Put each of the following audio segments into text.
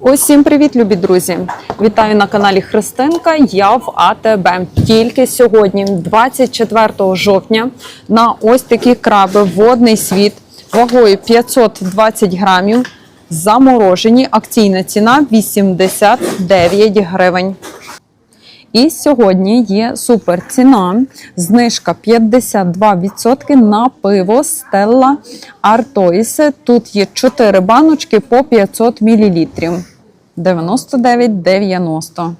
Усім привіт, любі друзі! Вітаю на каналі Христинка. Я в АТБ. Тільки сьогодні, 24 жовтня, на ось такі краби водний світ вагою 520 грамів. Заморожені. Акційна ціна 89 гривень. І сьогодні є супер ціна. Знижка 52% на пиво Stella Artois. Тут є 4 баночки по 500 мл. 99,90.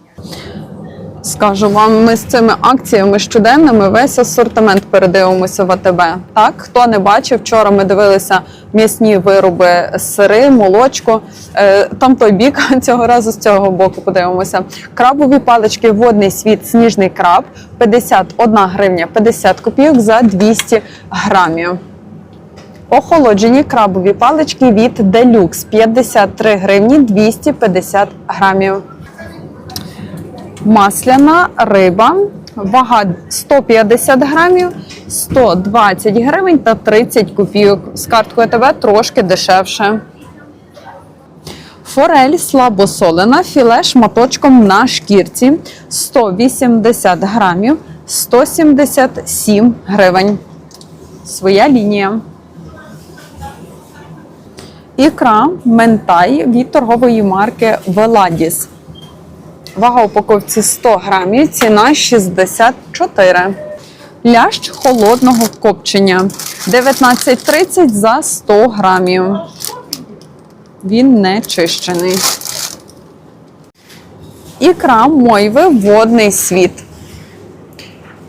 Скажу вам, ми з цими акціями щоденними весь асортимент передивимося в АТБ. Так, хто не бачив, вчора ми дивилися м'ясні вироби, сири, молочко. Е, Там той бік цього разу з цього боку подивимося. Крабові палички, водний світ, сніжний краб, 51 гривня 50 копійок за 200 грамів. Охолоджені крабові палички від Deluxe 53 гривні 250 грамів. Масляна риба, вага 150 грамів, 120 гривень та 30 копійок. З карткою ТВ трошки дешевше. Форель слабосолена, філе шматочком на шкірці 180 грамів, 177 гривень. Своя лінія. Ікра ментай від торгової марки Веладіс. Вага упаковці 100 грамів, ціна 64. Лящ холодного копчення 19,30 за 100 грамів. Він не чищений. Ікра мойви водний світ.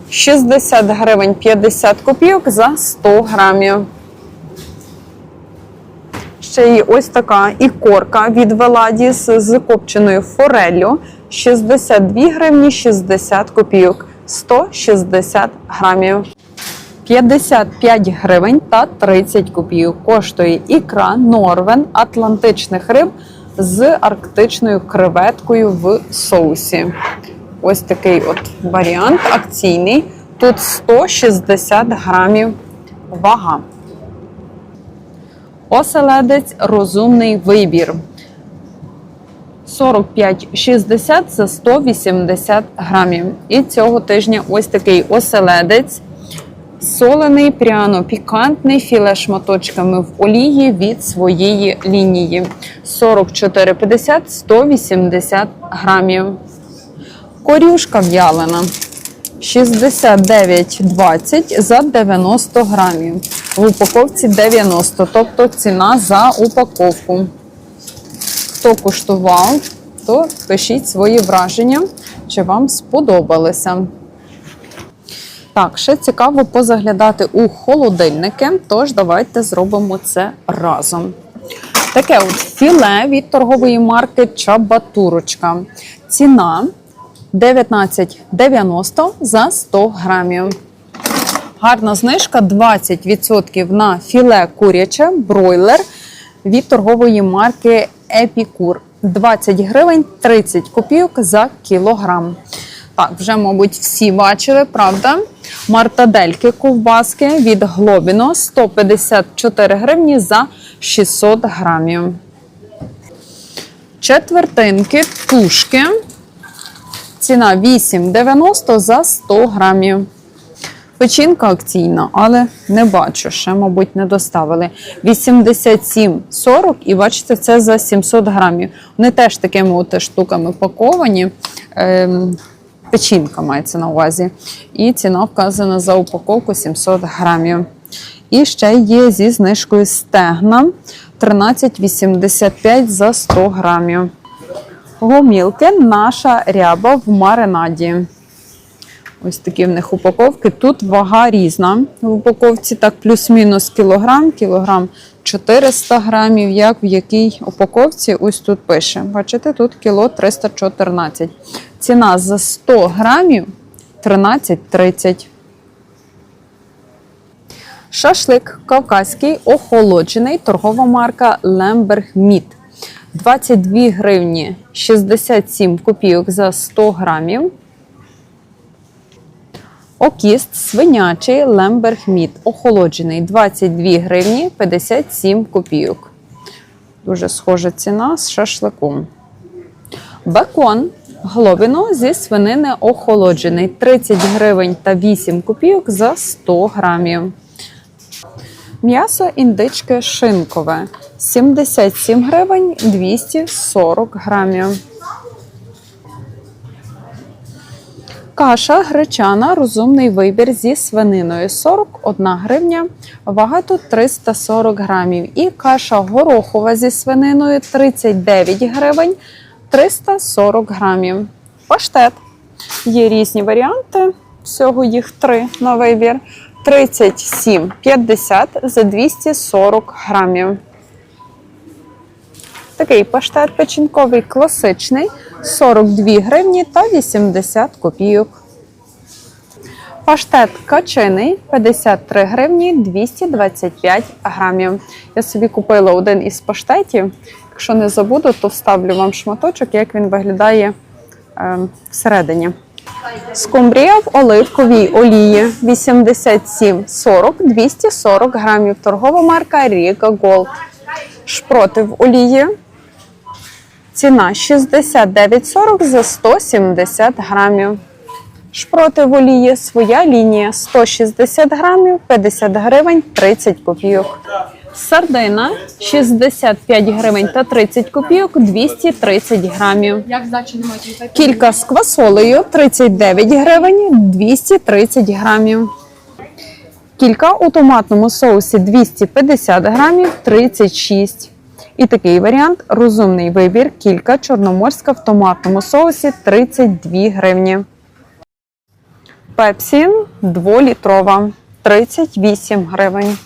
60 гривень 50 копійок за 100 грамів. Ще є ось така ікорка від Веладіс з копченою фореллю. 62 гривні 60 копійок, 160 грамів. 55 гривень та 30 копійок коштує ікра Норвен атлантичних риб з арктичною креветкою в соусі. Ось такий от варіант акційний. Тут 160 грамів вага. Оселедець розумний вибір. 45,60 за 180 грамів. І цього тижня ось такий оселедець. Солений, пряно пікантний, філе шматочками в олії від своєї лінії. 44,50 180 грамів. Корюшка в'ялена. 69,20 за 90 грамів. В упаковці 90, тобто ціна за упаковку. Хто куштував, то пишіть свої враження, чи вам сподобалося. Так, ще цікаво позаглядати у холодильники, тож давайте зробимо це разом. Таке от філе від торгової марки Чабатурочка. Ціна 19,90 за 100 грамів. Гарна знижка 20% на філе куряче, бройлер від торгової марки Епікур. 20 гривень 30 копійок за кілограм. Так, вже, мабуть, всі бачили, правда? Мартадельки ковбаски від Глобіно 154 гривні за 600 грамів. Четвертинки, тушки. Ціна 8,90 за 100 грамів. Печінка акційна, але не бачу, ще, мабуть, не доставили. 87,40 і бачите, це за 700 грамів. Вони теж такими от штуками паковані. Ем, печінка мається на увазі. І ціна вказана за упаковку 700 грамів. І ще є зі знижкою стегна 13,85 за 100 грамів. Гомілки наша ряба в маринаді. Ось такі в них упаковки. Тут вага різна. В упаковці так плюс-мінус кілограм, кілограм 400 грамів. Як в якій упаковці, ось тут пише. Бачите, тут кіло 314. Ціна за 100 грамів 13,30. Шашлик кавказький охолоджений, торгова марка Лемберг Міт. 22 гривні 67 копійок за 100 грамів. Окіст свинячий Лемберг Міт охолоджений 22 гривні 57 копійок. Дуже схожа ціна з шашликом. Бекон глобіно зі свинини охолоджений 30 гривень та 8 копійок за 100 грамів. М'ясо індички шинкове 77 гривень 240 грамів. Каша гречана, розумний вибір зі свининою 41 гривня, вага тут 340 грамів. І каша горохова зі свининою 39 гривень 340 грамів. Паштет. Є різні варіанти, всього їх три на вибір. 37,50 за 240 грамів. Такий паштет печінковий класичний 42 гривні та 80 копійок. Паштет качиний 53 гривні 225 грамів. Я собі купила один із паштетів. Якщо не забуду, то вставлю вам шматочок, як він виглядає е, всередині. Скумбрія в оливковій олії 87,40 240 грамів. Торгова марка Ріга Голд. Шпроти в олії. Ціна 69,40 за 170 грамів. Шпроти в олії своя лінія 160 грамів, 50 гривень 30 копійок. Сардина 65 гривень та 30 копійок 230 грамів. Кілька з квасолею 39 гривень 230 грамів. Кілька у томатному соусі 250 грамів 36. І такий варіант розумний вибір. Кілька чорноморська в томатному соусі 32 гривні. Пепсі 2-літрова 38 гривень.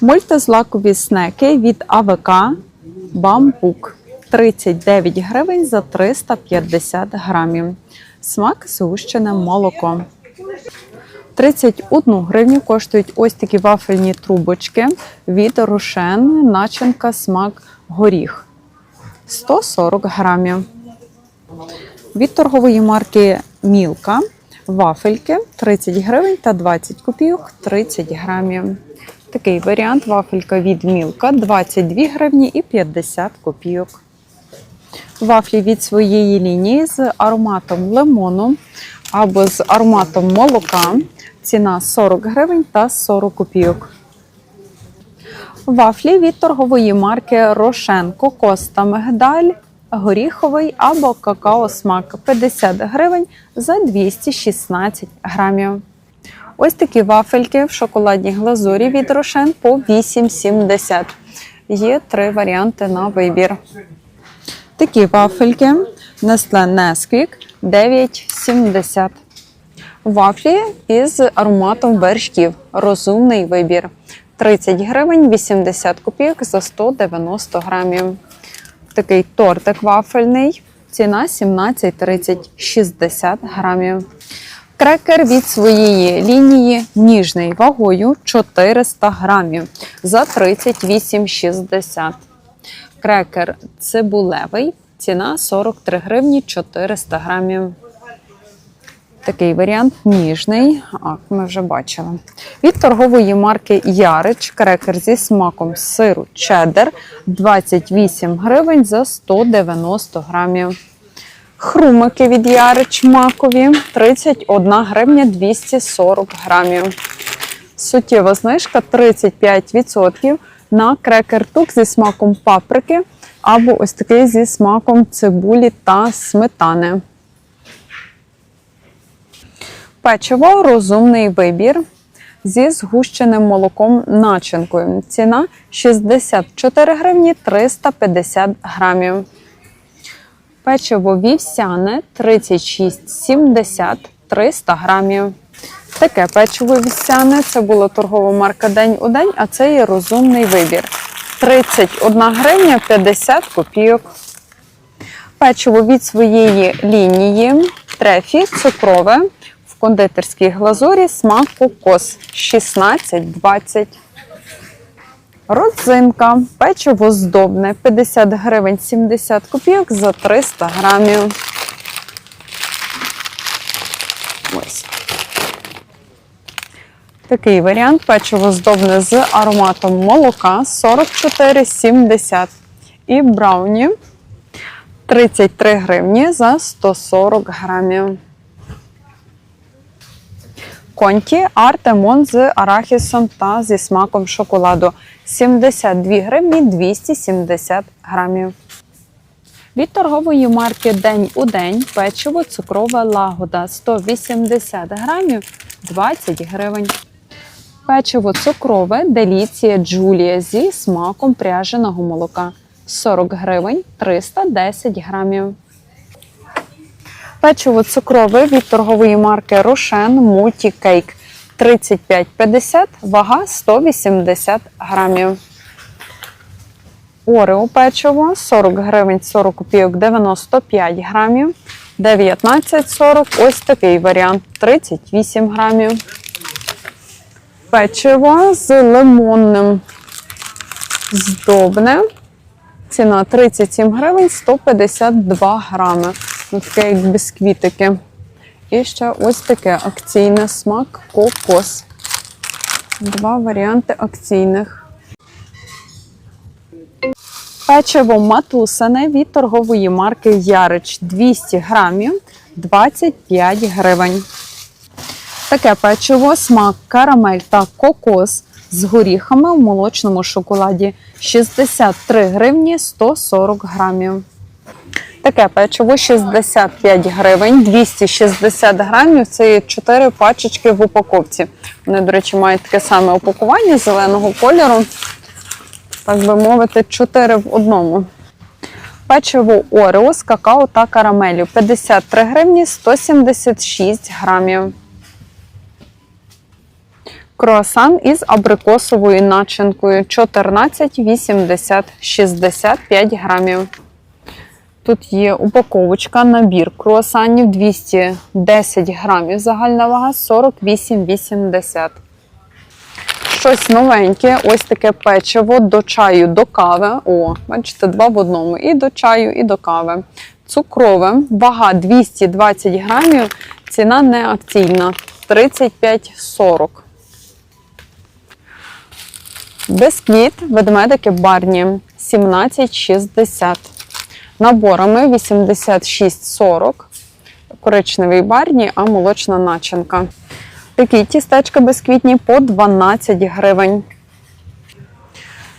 Мультизлакові снеки від АВК Бамбук 39 гривень за 350 грамів. Смак згущене молоко. 31 гривню коштують ось такі вафельні трубочки від Рошен, начинка смак горіх 140 грамів. Від торгової марки Мілка вафельки 30 гривень та 20 копійок 30 грамів. Такий варіант вафелька від Мілка 22 гривні і 50 копійок. Вафлі від своєї лінії з ароматом лимону або з ароматом молока. Ціна 40 гривень та 40 копійок. Вафлі від торгової марки Рошен Кокос та Мигдаль, горіховий або какао смак 50 гривень за 216 грамів. Ось такі вафельки в шоколадній глазурі від Рошен по 8,70. Є три варіанти на вибір. Такі вафельки Nestle Nesquik 9,70. Вафлі із ароматом вершків. Розумний вибір. 30 гривень 80 копійок за 190 грамів. Такий тортик вафельний. Ціна 17,30 60 грамів. Крекер від своєї лінії ніжний вагою 400 грамів за 38,60. Крекер цибулевий. Ціна 43 гривні 400 грамів. Такий варіант ніжний, а ми вже бачили. Від торгової марки Ярич крекер зі смаком сиру чеддер 28 гривень за 190 грамів. Хрумики від Ярич макові 31 гривня 240 грамів. Суттєва знижка 35% на крекер тук зі смаком паприки або ось такий зі смаком цибулі та сметани. Печиво розумний вибір зі згущеним молоком начинкою. Ціна 64 гривні 350 грамів. Печиво вівсяне 36,70 300 грамів. Таке печиво вівсяне це була торгова марка День у день, а це є розумний вибір. 31 гривня 50 копійок. Печиво від своєї лінії трефі цукрове в кондитерській глазурі смак кокос 16,20. Родзинка, печиво здобне 50 гривень 70 копійок за 300 грамів. Ось. Такий варіант печиво здобне з ароматом молока 44,70. І брауні 33 гривні за 140 грамів. Конті Артемон з арахісом та зі смаком шоколаду 72 гривні 270 грамів. Від торгової марки День у день печиво цукрове лагода 180 грамів 20 гривень. Печиво цукрове Деліція Джулія зі смаком пряженого молока 40 гривень 310 грамів. Печиво цукрове від торгової марки Рошен Мультікейк 35,50, вага 180 грамів. Орео печиво 40 гривень 40 копійок 95 грамів. 19,40 ось такий варіант 38 грамів. Печиво з лимонним здобним. Ціна 37 гривень 152 грами. Таке як бісквітики. І ще ось таке акційне смак кокос. Два варіанти акційних. Печиво матусане від торгової марки Ярич 200 грамів 25 гривень. Таке печиво, смак карамель та кокос з горіхами в молочному шоколаді 63 гривні 140 грамів. Таке печиво 65 гривень, 260 грамів. Це є 4 пачечки в упаковці. Вони, до речі, мають таке саме упакування зеленого кольору. Так би мовити, 4 в одному. Печиво Орео з какао та карамелю 53 гривні 176 грамів. Круасан із абрикосовою начинкою 14,80 65 грамів. Тут є упаковочка, набір круасанів 210 грамів, загальна вага 48,80. Щось новеньке, ось таке печиво до чаю, до кави. О, бачите, два в одному. І до чаю, і до кави. Цукрове, вага 220 грамів, ціна не акційна 35,40. Бисквіт, ведмедики барні 17,60. Наборами 86,40. Коричневий барні, а молочна начинка. Такі тістечка безквітні по 12 гривень.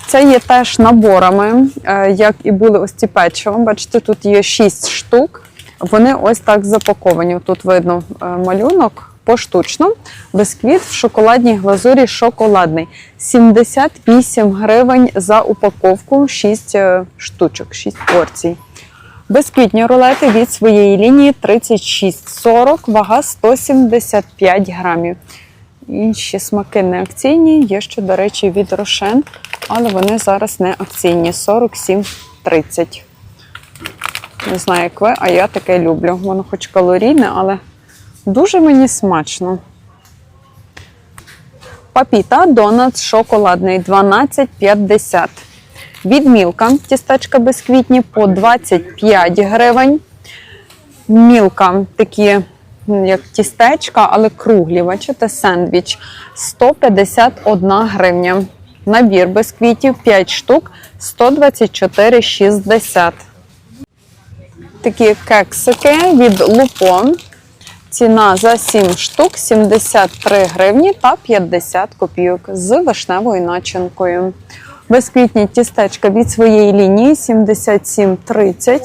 Це є теж наборами, е, як і були ось ці печиво. Бачите, тут є 6 штук. Вони ось так запаковані. Тут видно е, малюнок поштучно. Бисквіт в шоколадній глазурі шоколадний. 78 гривень за упаковку 6 е, штучок, 6 порцій. Безквітні рулети від своєї лінії 36,40, вага 175 грамів. Інші смаки не акційні, є ще, до речі, від Рошен, але вони зараз не акційні 47,30. Не знаю, як ви, а я таке люблю. Воно хоч калорійне, але дуже мені смачно. Папіта донат шоколадний 12,50. Від Мілка тістечка безквітні по 25 гривень. Мілка такі, як тістечка, але круглі. Бачите, сендвіч 151 гривня. Набір безквітів 5 штук 124,60. Такі кексики від Лупон. Ціна за 7 штук 73 гривні та 50 копійок з вишневою начинкою. Безквітні тістечка від своєї лінії 77,30.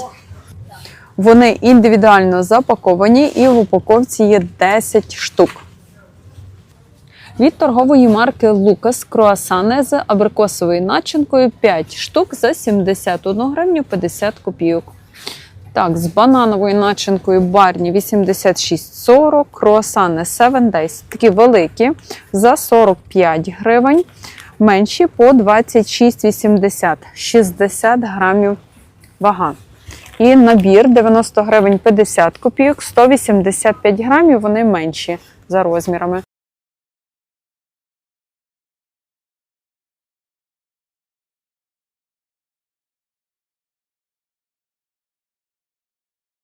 Вони індивідуально запаковані і в упаковці є 10 штук. Від торгової марки Лукас круасани з абрикосовою начинкою 5 штук за 71 гривню 50 копійок. Так, з банановою начинкою барні 86,40, круасани 7 Days, такі великі за 45 гривень, менші по 26,80, 60 грамів вага. І набір 90 гривень 50 копійок, 185 грамів, вони менші за розмірами.